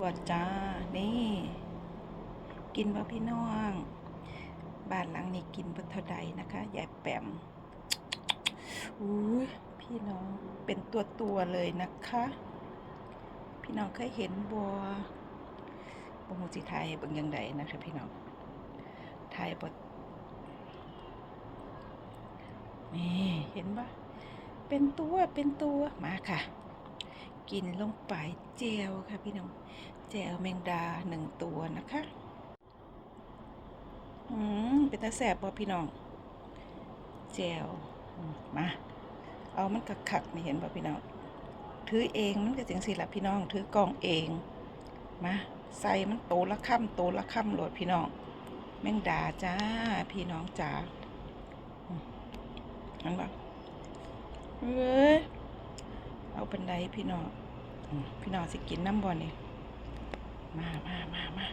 ตัวจ้า นี่ กินบ่พี่น้อง บ้านหลังนี้กินบ่เท่าใดนะคะยายแปมอุ้ยพี่น้อง เป็นตัวตัวๆเลยนะคะ พี่น้องเคยเห็นบัวบ่ฮู้สิทยบิ่งยังไดนะคะ พี่น้อง ไทยบ่นี่ เห็นปะเป็นตัว เป็นตัว มาค่ะ กินลงไปเจลค่ะพี่น้องแจวแมงดาหนึ่งตัวนะคะอืมเป็นตาแสบบ่พี่น้องแจวมาเอามันกักขักๆนี่เห็นบ่พี่น้องถือเองมันก็จังสิละพี่น้อง ถือกองเองมาใส่มันโตละค่ำโตละค่ำโหลดพี่น้อง แมงดาจ้าพี่น้องจ๋าอันบ่เอ้ย เอาเป็นไดพี่น้องอืมพี่น้องสิกินน้ำบ่นี่มามามามา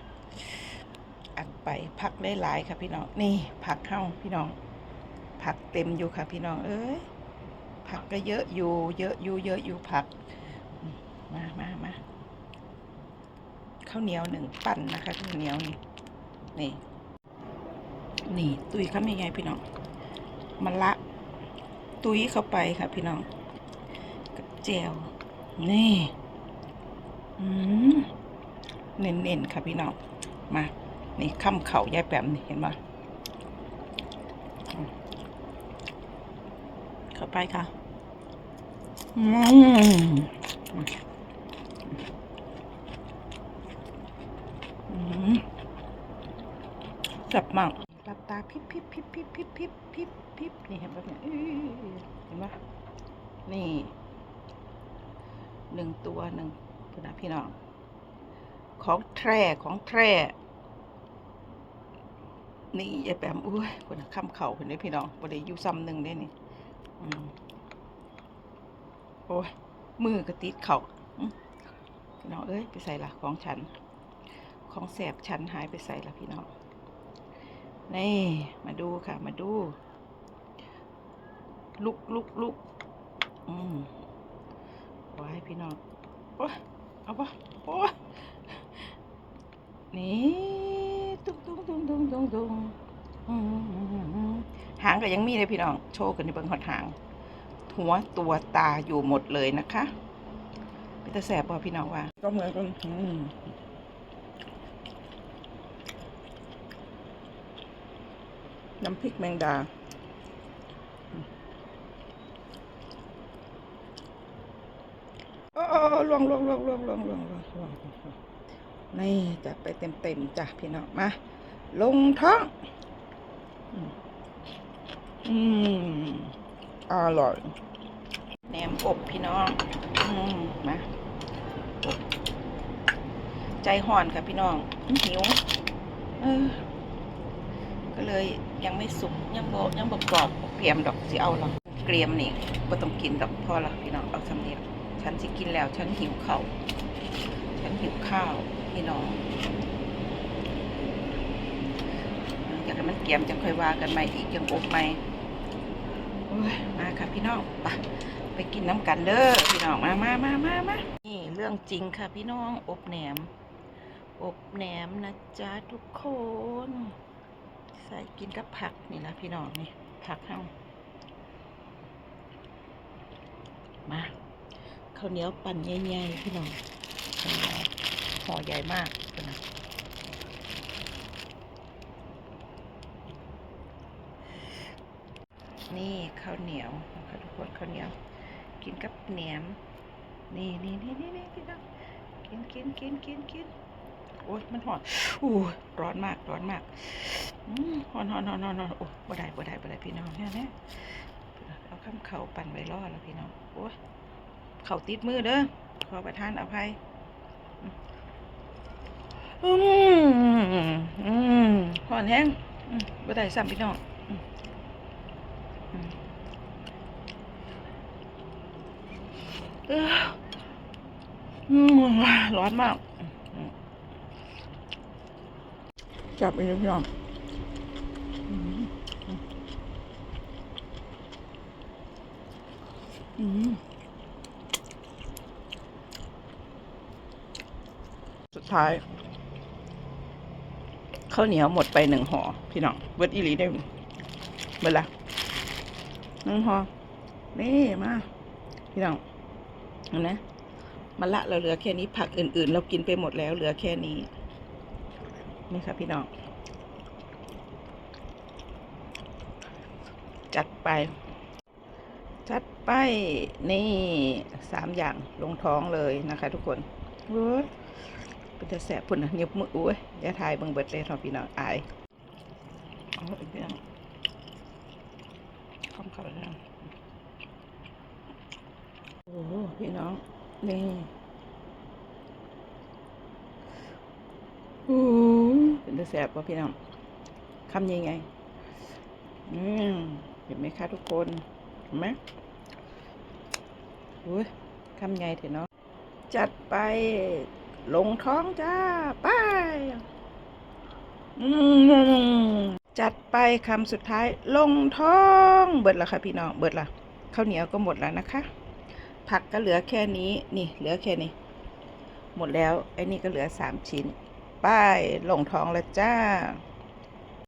อัดไปผักได้หลายค่ะพี่น้องนี่ผักเข้าพี่น้อง ผักเต็มอยู่ค่ะพี่น้องเอ้ยผักก็เยอะอยู่ เยอะอยู่เยอะอยู่ผัก มามามาข้าวเหนียวหนึ่งปั่นนะคะข้าวเหนียวนี่นี่ นี่ ตุยเขามยังไงพี่น้องมันละ ตุยเข้าไปค่ะพี่น้อง จวนี่เน้นๆค่ะพี่น้อง มา นี่ข้ามเข่ายายแปมนี่เห็นปะอืมเข้าไปค่ะ อืมจับมากหลับตาพิบพิบพิบพิบพิบพิบพิบพิบนี่เห็นปะเนี่ยเห็นปะนี่ หนึ่งตัวหนึ่งพี่น้องพี่น้อง ของแท้ของแท้นี่ยายแปมอุ้ยคนน่ะข้ามเข่าเห็นไหมพี่น้องบ่ได้อยู่ซ้ำหนึ่งได้นี่โอ้ยมือกระติดเข่าพี่น้องเอ้ยไปใส่ละของฉัน ของแสบฉันหายไปใส่ละพี่น้องนี่มาดูค่ะ มาดู ลุกลุกลุกอืม ไว้พี่น้องโอ้เอาปะโอ้นี่ตุ้งตุ้งตุ้งตุ้งตุ้งตุ้งหางก็ยังมีเลยพี่น้อง โชว์กันในเบิ้งหอดหาง หัวตัวตาอยู่หมดเลยนะคะเป็นตาแสบป่พี่น้องว่า ก็เหมือนกันน้ำพริกแมงดา โอ้ล วงลวงลวงลวงลวงลวงลวงลวงนี่จัดไปเต็มเต็มๆจ้ะพี่น้องมาลงท้อง อืมอร่อยแหนมอบพี่น้องอืมมาใจห่อนค่ะพี่น้องหิวเออก็เลยยังไม่สุกยังบยังบกรอบเกรียมดอกสิเอาหรอกเกรียมนี่บ่ต้องกินดอกพอละพี่น้องเอาสำเนียง ฉันสิกินแล้ว ฉันหิวข้าวฉันหิวข้าวพี่น้องอยากให้มันเกรียมจังค่อยว่ากันใหม่อีกยังอบใหม่มาค่ะพี่น้องไปไปกินน้ำกันเด้อพี่น้องมามามามามานี่เรื่องจริงค่ะพี่น้องอบแหนม อบแหนมนะจ๊ะทุกคน ใส่กินกับผักนี่ละพี่น้องนี่ผักเฮามา ข้าวเหนียวปั่นใหญ่ๆพี่น้องห่อใหญ่มากน้องนี่ข้าวเหนียวนะคะทุกคนข้าวเหนียว กินกับแหนมนี่นี่นี่นี่นี่พี่น้องกินกินกินกินกินโอ้ยมันหอนอู้ร้อนมากร้อนมากอืมฮอนฮอนฮอนฮอนอนโอ้บ่ได้บ่ได้บ่ได้พี่น้องแน่แน่เอาข้ามเข่าปั่นไว้รอดแล้วพี่น้องโอ้ย เขาติดมือเด้อขอประทานอภัยอืมอืมฮอนแห้งบ่ได้ซ้ำพี่น้องร้อนมาก จับไปเลยพี่น้องอืมอืม สุดท้ายข้าวเหนียวหมดไปหนึ่งห่อพี่น้องเบิร์ดอีลีได้เบิดละหนึ่งห่อนี่มาพี่น้องเห็นไหมมาละเราเหลือแค่นี้ผักอื่น ๆ เรากินไปหมดแล้วเหลือแค่นี้นี่ค่ะพี่น้อง จัดไป จัดไปนี่สามอย่างลงท้องเลยนะคะทุกคนเว้ย เป็นจะแสบพุ่นนะเงียบมืออุ้ยอย่าทายเบิ่งเบิดเลยเนาะพี่น้องอายเอาอีกพี่น้องคำข้าไปแล้วโอ้พี่น้องนี่โอ้เป็นจะแสบป่ะพี่น้องคำยังไงอืมเห็นไหมคะทุกคนเห็นไหมอุ้ยคำใหญ่เถอะเนาะจัดไป ลงท้องจ้า ไปจัดไปคำสุดท้ายลงท้อง เบิดแล้วค่ะพี่น้อง เบิดละข้าวเหนียวก็หมดแล้วนะคะ ผักก็เหลือแค่นี้ นี่เหลือแค่นี้ หมดแล้ว ไอ้นี่ก็เหลือสามชิ้น ป้ายลงท้องแล้วจ้า